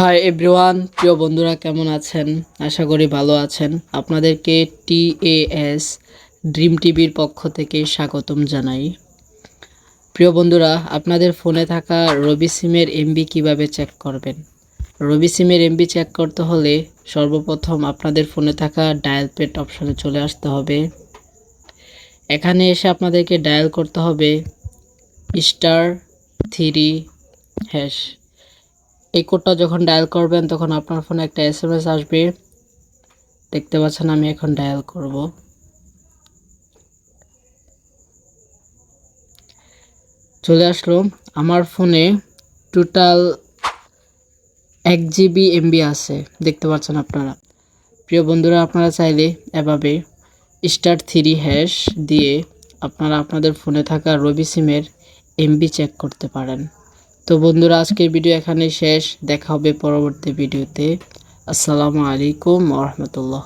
Hi everyone প্রিয় বন্ধুরা কেমন আছেন? আশা করি ভালো আছেন। আপনাদেরকে টিএএস ড্রিম টিভির পক্ষ থেকে স্বাগতম জানাই। প্রিয় বন্ধুরা, আপনাদের ফোনে থাকা রবি সিমের এমবি কীভাবে চেক করবেন? রবি সিমের এমবি চেক করতে হলে সর্বপ্রথম আপনাদের ফোনে থাকা ডায়াল পেড অপশানে চলে আসতে হবে। এখানে এসে আপনাদেরকে ডায়াল করতে হবে স্টার থ্রি হ্যাশ এই কোডটা যখন ডায়াল করবেন, তখন আপনার ফোনে একটা এস এম এস আসবে। দেখতে পাচ্ছেন আমি এখন ডায়াল করব। চলে আসলো। আমার ফোনে টোটাল এক জিবি এমবি আছে। দেখতে পাচ্ছেন আপনারা। প্রিয় বন্ধুরা, আপনারা চাইলে এভাবে স্টার থ্রি হ্যাশ দিয়ে আপনারা আপনাদের ফোনে থাকা রবি সিমের এমবি চেক করতে পারেন। তো বন্ধুরা আজকের ভিডিও এখানে শেষ। দেখা হবে পরবর্তী ভিডিওতে। আসসালামু আলাইকুম রহমতুল্লাহ।